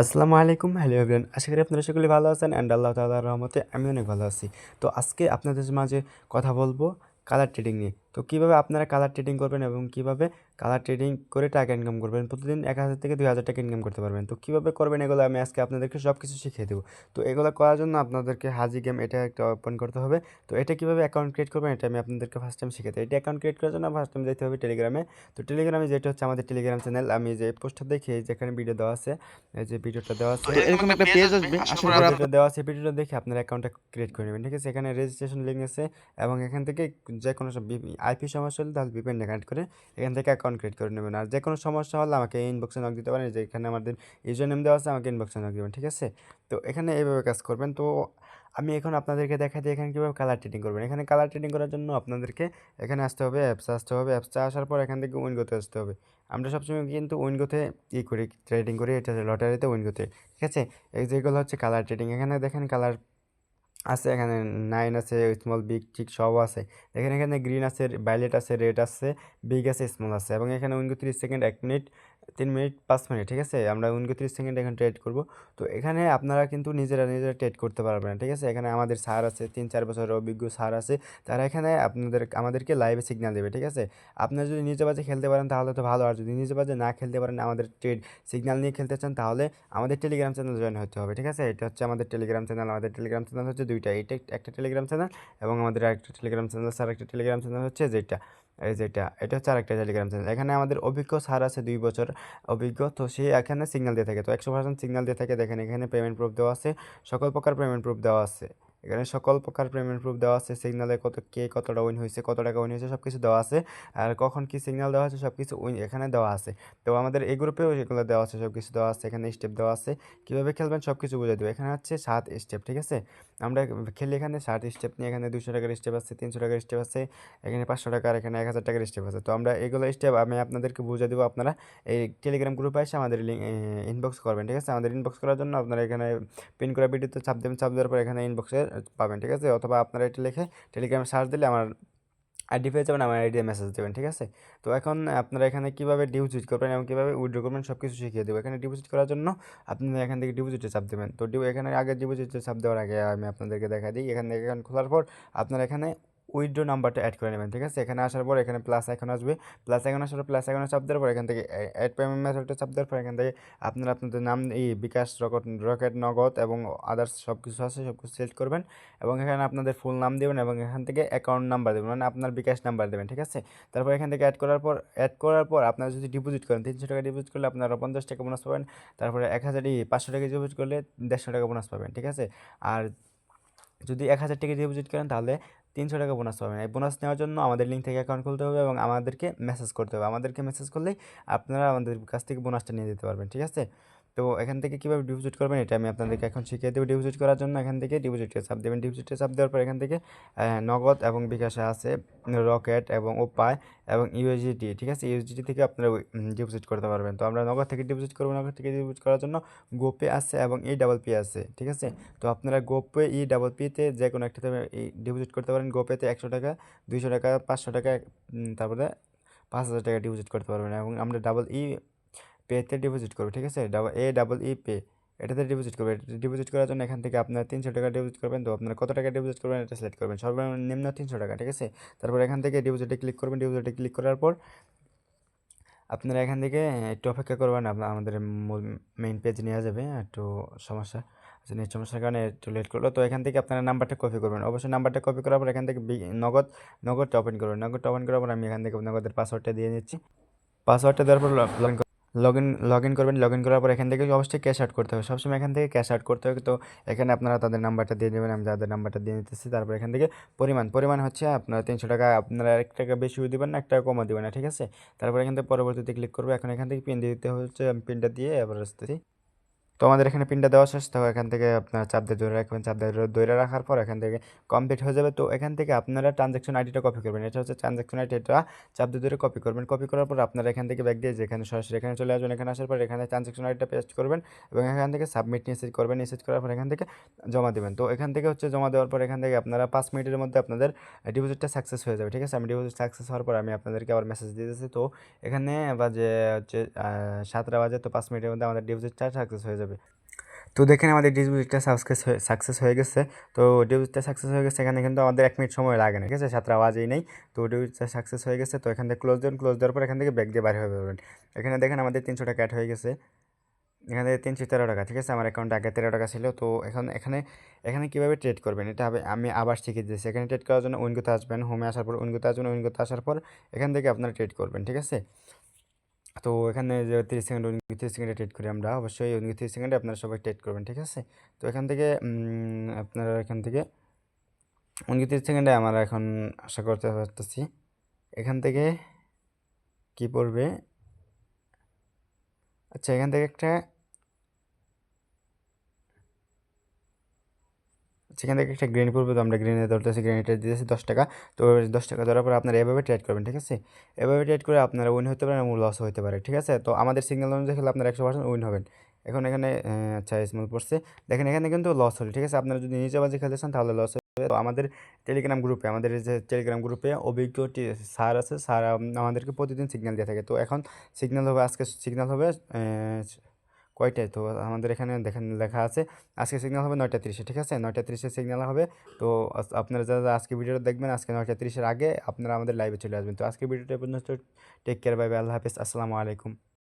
আসসালামু আলাইকুম, hello everyone আশা করি আপনারা সকলে ভালো আছেন অ্যান্ড আল্লাহ তালার রহমতে আমি অনেক ভালো আছি। তো আজকে আপনাদের মাঝে কথা বলব কালার ট্রেডিং নিয়ে। তো কীভাবে আপনারা কালার ট্রেডিং করবেন এবং কীভাবে কালার ট্রেডিং করে টাকা ইনকাম করবেন। প্রতিদিন এক হাজার থেকে দুই হাজার টাকা ইনকাম করতে পারবেন। তো কীভাবে করবেন এগুলো আমি আজকে আপনাদেরকে সব কিছু শিখিয়ে দেবো। তো এগুলো করার জন্য আপনাদেরকে হাজি গেম এটা একটা ওপেন করতে হবে। তো এটা কীভাবে অ্যাকাউন্ট ক্রিয়েট করবেন এটা আমি আপনাদেরকে ফার্স্ট টাইম শিখেছি এটা অ্যাকাউন্ট ক্রিয়েট করার জন্য ফার্স্ট টাইম যেতে হবে টেলিগ্রামে তো টেলিগ্রামে যেটা হচ্ছে আমাদের টেলিগ্রাম চ্যানেল আমি যে পোস্টটা দেখি যেখানে ভিডিও দেওয়া আছে এই যে ভিডিওটা দেওয়া আছে এরকম একটা পেজ আসবে ভিডিওটা দেওয়া আছে ভিডিওটা দেখে আপনার অ্যাকাউন্টটা ক্রিয়েট করে নেবেন ঠিক আছে? এখানে রেজিস্ট্রেশন লিঙ্ক আছে এবং এখান থেকে যে কোনো সব আইপি সমস্যা হলে তাহলে ভিপিএন কানেক্ট করে এখান থেকে অ্যাকাউন্ট ক্রিয়েট করে নেবেন। আর যে কোনো সমস্যা হলে আমাকে ইনবক্সে নক দিতে পারেন, যে এখানে আমাদের ইউজার নেম দেওয়া আছে, আমাকে ইনবক্সে নক দেবেন, ঠিক আছে? তো এখানে এইভাবে কাজ করবেন। তো আমি এখন আপনাদেরকে দেখা দিই এখানে কীভাবে কালার ট্রেডিং করবেন। এখানে কালার ট্রেডিং করার জন্য আপনাদেরকে এখানে আসতে হবে অ্যাপসে আসতে হবে অ্যাপসে আসার পর এখান থেকে উইনগোতে আসতে হবে। আমরা সবসময় কিন্তু উইনগোতে ই করি ট্রেডিং করি, এটা লটারিতে উইনগোতে ঠিক আছে? এই যেগুলো হচ্ছে কালার ট্রেডিং এখানে দেখেন কালার আছে, এখানে নাইন আছে স্মল বিগ ঠিক সব আছে। এখানে এখানে গ্রিন আছে ভায়োলেট আছে রেড আছে বিগ আছে স্মল আছে। এবং এখানে উনত্রিশ সেকেন্ড এক মিনিট তিন মিনিট, পাঁচ মিনিট, ঠিক আছে? আমরা উনত্রিশ সেকেন্ড এখানে ট্রেড করব। তো এখানে আপনারা কিন্তু নিজেরা নিজেরা ট্রেড করতে পারবেন ঠিক আছে? এখানে আমাদের স্যার আছে, তিন চার বছরের অভিজ্ঞ স্যার আছে। তারা এখানে আপনাদের, আমাদেরকে লাইভে সিগন্যাল দেবে, ঠিক আছে? আপনারা যদি নিজে বাজে খেলতে পারেন তাহলে তো ভালো, আর যদি নিজে বাজে না খেলতে পারেন আমাদের ট্রেড সিগন্যাল নিয়ে খেলতে চান তাহলে আমাদের টেলিগ্রাম চ্যানেল জয়েন হতে হবে, ঠিক আছে? এটা হচ্ছে আমাদের টেলিগ্রাম চ্যানেল আমাদের টেলিগ্রাম চ্যানেল হচ্ছে দুইটা এইটা একটা টেলিগ্রাম চ্যানেল এবং আমাদের আরেকটা টেলিগ্রাম চ্যানেল স্যার একটা টেলিগ্রাম চ্যানেল হচ্ছে যেটা। এই যেটা এটা হচ্ছে আরেকটা টেলিগ্রাম চ্যানেল এখানে আমাদের অভিজ্ঞ স্যার আছে দুই বছর অভিজ্ঞ, তো সে এখানে সিগন্যাল দিয়ে থাকে। তো একশো পার্সেন্ট সিগন্যাল দিয়ে থাকে। দেখেন এখানে পেমেন্ট প্রুফ দেওয়া আছে, সকল প্রকার পেমেন্ট প্রুফ দেওয়া আছে। এখানে সকল প্রকার পেমেন্ট প্রুফ দেওয়া আছে সিগনালে কত কে কতটা উইন হয়েছে, কত টাকা উইন হয়েছে সব কিছু দেওয়া আছে। আর কখন কি সিগনাল দেওয়া আছে সব কিছু উইন এখানে দেওয়া আছে। তো আমাদের এই গ্রুপেও এগুলো দেওয়া আছে সব কিছু দেওয়া আছে, এখানে স্টেপ দেওয়া আছে। কীভাবে খেলবেন সব কিছু বুঝে দেবো। এখানে হচ্ছে সাত স্টেপ ঠিক আছে? আমরা খেলি এখানে ষাট স্টেপ নিয়ে, এখানে দুশো টাকার স্টেপ আছে, তিনশো টাকার স্টেপ আছে, এখানে পাঁচশো টাকার এখানে এক হাজার টাকার স্টেপ আছে। তো আমরা এগুলো স্টেপ আমি আপনাদেরকে বুঝে দেবো। আপনারা এই টেলিগ্রাম গ্রুপে এসে আমাদের ইনবক্স করবেন, ঠিক আছে? আমাদের ইনবক্স করার জন্য আপনারা এখানে পিন করা ভিডিওতে চাপ দেবেন, চাপ দেওয়ার পর এখানে ইনবক্সে পাবেন, ঠিক আছে? অথবা আপনারা এটা লিখে টেলিগ্রামে সার্চ দিলে আমার আইডি পেয়ে যাবেন, আমার আইডি মেসেজ দেবেন, ঠিক আছে? তো এখন আপনারা এখানে কীভাবে ডিপোজিট করবেন এবং কীভাবে উইড্রো করবেন সব কিছু শিখিয়ে দেবো। এখানে ডিপোজিট করার জন্য আপনারা এখান থেকে ডিপোজিটে চাপ দেবেন। তো এখানে আগে ডিপোজিটে চাপ দেওয়ার আগে আমি আপনাদেরকে দেখা দিই। এখান থেকে এখন খোলার পর আপনারা এখানে উইড্রো নাম্বারটা অ্যাড করে নেবেন, ঠিক আছে? এখানে আসার পর এখানে প্লাস এখন আসবে। প্লাস এখন আসার পর প্লাস এখন চাপ দেওয়ার পর এখান থেকে অ্যাড পেমেন্ট মেথডটা চাপ দেওয়ার পর এখান থেকে আপনারা আপনাদের নাম এই বিকাশ, রকেট রকেট, নগদ এবং আদার্স সব কিছু আছে সব কিছু সিলেক্ট করবেন এবং এখানে আপনাদের ফুল নাম দেবেন এবং এখান থেকে অ্যাকাউন্ট নাম্বার দেবেন মানে আপনার বিকাশ নাম্বার দেবেন, ঠিক আছে? তারপর এখান থেকে অ্যাড করার পর অ্যাড করার পর আপনারা যদি ডিপোজিট করেন, তিনশো টাকা ডিপোজিট করলে আপনারা পঞ্চাশ টাকা বোনাস পাবেন। তারপরে এক হাজার পাঁচশো টাকা ডিপোজিট করলে দেড়শো টাকা বোনাস পাবেন, ঠিক আছে? আর যদি এক হাজার টাকা ডিপোজিট করেন, তাহলে তিনশো টাকা বোনাস পাবেন। এই বোনাস নেওয়ার জন্য আমাদের লিঙ্ক থেকে অ্যাকাউন্ট খুলতে হবে এবং আমাদেরকে মেসেজ করতে হবে। আমাদেরকে মেসেজ করলেই আপনারা আমাদের কাছ থেকে বোনাসটা নিয়ে দিতে পারবেন, ঠিক আছে? তো এখান থেকে কীভাবে ডিপোজিট করবেন এটা আমি আপনাদেরকে এখন শিখিয়ে দেবো। ডিপোজিট করার জন্য এখান থেকে ডিপোজিটে চাপ দেবেন। ডিপোজিটে চাপ দেওয়ার পর এখান থেকে নগদ এবং বিকাশে আছে রকেট এবং ওপায় এবং ইউএসডিটি ঠিক আছে? ইউএসডিটি থেকে আপনারা ডিপোজিট করতে পারবেন। তো আমরা নগদ থেকে ডিপোজিট করব। নগদ থেকে ডিপোজিট করার জন্য গোপে আছে এবং ই ডাবল পি আছে, ঠিক আছে? তো আপনারা গোপে ই ডাবল পিতে যে কোনো একটাতে ডিপোজিট করতে পারেন। গোপেতে একশো টাকা, দুইশো টাকা, পাঁচশো টাকা তারপরে পাঁচ হাজার টাকা ডিপোজিট করতে পারবেন এবং আমরা ডাবল ই পেতে ডিপোজিট করব, ঠিক আছে? Double A double E pay এটাতে ডিপোজিট করবে। ডিপোজিট করার জন্য এখান থেকে আপনার তিনশো টাকা ডিপোজিট করবেন, তো আপনার কত টাকা ডিপোজিট করবেন এটা সিলেক্ট করবেন। সর্বনিম্ন তিনশো টাকা, ঠিক আছে? তারপর এখান থেকে ডিপোজিটে ক্লিক করবেন ডিপোজিটে ক্লিক করার পর আপনারা এখান থেকে একটু অপেক্ষা করবেন আপনার আমাদের মেইন পেজ নিয়ে যাবে একটু সমস্যা আচ্ছা নেট সমস্যার কারণে একটু লেট করল। তো এখান থেকে আপনারা নাম্বারটা কপি করবেন। অবশ্যই নাম্বারটা কপি করার পর এখান থেকে নগদ, নগদটা ওপেন করবেন। নগদটা ওপেন করার পর আমি এখান থেকে নগদের পাসওয়ার্ডটা দিয়ে নিচ্ছি। পাসওয়ার্ডটা দেওয়ার পর লগ ইন লগ ইন করবেন লগ ইন করার পর এখান থেকে অবশ্যই ক্যাশ আউট করতে হবে। সবসময় এখান থেকে ক্যাশ আউট করতে হবে। তো এখানে আপনারা তাদের নাম্বারটা দিয়ে দেবেন, আমি তাদের নাম্বারটা দিয়ে নিতেছি তারপর এখান থেকে পরিমাণ পরিমাণ হচ্ছে আপনারা তিনশো টাকা। আপনারা এক টাকা বেশিও দেবেন না, এক টাকা কমও দেবেন না, ঠিক আছে? তারপর এখান থেকে পরবর্তীতে ক্লিক করব। এখন এখান থেকে পিন দিতে হচ্ছে পিনটা দিয়ে এবার আসতেছি। তো আমাদের এখানে পিনটা দেওয়া শেষ, তো এখান থেকে আপনার চাপ দিয়ে ধরে রাখবেন চাপ দিয়ে ধরে রাখার পর এখান থেকে কমপ্লিট হয়ে যাবে। তো এখান থেকে আপনারা ট্রানজ্যাকশন আইডিটা কপি করবেন। এটা হচ্ছে ট্রানজ্যাকশন আইডি এটা চাপ দিয়ে ধরে কপি করবেন। কপি করার পর আপনারা এখান থেকে ব্যাগ দিয়ে যেখানে সরাসরি এখানে চলে আসবেন, এখানে আসার পর এখানে ট্রানজ্যাকশন আইডিটা পেস্ট করবেন এবং এখান থেকে সাবমিট মেসেজ করবেন। মেসেজ করার পর এখান থেকে জমা দেবেন। তো এখান থেকে হচ্ছে জমা দেওয়ার পর এখান থেকে আপনারা পাঁচ মিনিটের মধ্যে আপনাদের ডিপোজিটটা সাকসেস হয়ে যাবে, ঠিক আছে? আমি ডিপোজিট সাকসেস হওয়ার পর আমি আপনাদেরকে আবার মেসেজ দিতেছি। তো এখানে বাজে হচ্ছে সাতটা বাজে, তো পাঁচ মিনিটের মধ্যে আমাদের ডিপোজিটটা সাকসেস হয়ে যাবে। যাবে। তো দেখেন আমাদের ডিপোজিটটা সাকসেস হয়ে সাকসেস হয়ে গেছে। তো ডিপোজিটটা সাকসেস হয়ে গেছে, এখানে কিন্তু আমাদের এক মিনিট সময় লাগে না, ঠিক আছে? সাতটা আওয়াজই নেই। তো ডিপোজিটটা সাকসেস হয়ে গেছে, তো এখান থেকে ক্লোজ দেন ক্লোজ দেওয়ার পর এখান থেকে ব্যাগ দিয়ে বাইরে হয়ে যাবেন এখানে দেখেন আমাদের তিনশো টাকা অ্যাড হয়ে গেছে। এখানে তিনশো তেরো টাকা, ঠিক আছে? আমার অ্যাকাউন্টে আগে তেরো টাকা ছিল। তো এখন এখানে এখানে কীভাবে ট্রেড করবেন? এটা হবে আমি আবার শিখে দিয়েছি এখানে ট্রেড করার জন্য উইনগোতে আসবেন। হোমে আসার পর উইনগোতে আসবেন। উইনগোতে আসার পর এখান থেকে আপনারা ট্রেড করবেন, ঠিক আছে? তো এখানে যে তিরিশ সেকেন্ড তিরিশ সেকেন্ডে ট্রেড করি আমরা, অবশ্যই তিরিশ সেকেন্ডে আপনারা সবাই ট্রেড করবেন, ঠিক আছে? তো এখান থেকে আপনারা এখান থেকে উনত্রিশ সেকেন্ডে আমরা এখন আশা করতে পারতেছি। এখান থেকে কি পড়বে? আচ্ছা এখান থেকে একটা সেখান থেকে একটা গ্রেন পড়বে তো আমরা গ্রেনে ধরতেছি গ্রেনেটা দিয়েছি দশ টাকা। তো দশ টাকা ধরার পর আপনারা এভাবে ট্রেড করবেন, ঠিক আছে? এভাবে ট্রেড করে আপনারা উইন হতে পারেন এবং লস হতে পারে, ঠিক আছে? তো আমাদের সিগন্যাল অনুযায়ী খেলে আপনারা একশো পার্সেন্ট উইন হবেন। এখন এখানে আচ্ছা স্মল পড়ছে। দেখেন এখানে কিন্তু লস হলো, ঠিক আছে? আপনারা যদি নিচে বাজে খেলতে চান তাহলে লস হবে তো আমাদের টেলিগ্রাম গ্রুপে আমাদের যে টেলিগ্রাম গ্রুপে অভিজ্ঞ স্যার আছে। স্যার আমাদেরকে প্রতিদিন সিগন্যাল দিয়ে থাকে। তো এখন সিগন্যাল হবে, আজকে সিগন্যাল হবে কয়টায়? তো আমাদের এখানে দেখেন, লেখা আছে, আজকে সিগনাল হবে নয়টা তিরিশে, ঠিক আছে? নয়টা তিরিশে সিগনাল হবে। তো আপনারা যারা আজকে ভিডিওটা দেখবেন, আজকে নয়টা তিরিশের আগে আপনারা আমাদের লাইভে চলে আসবেন। তো আজকে ভিডিওটা পর্যন্ত টেক কেয়ার বাই আল্লাহ হাফিজ, আসসালামু আলাইকুম।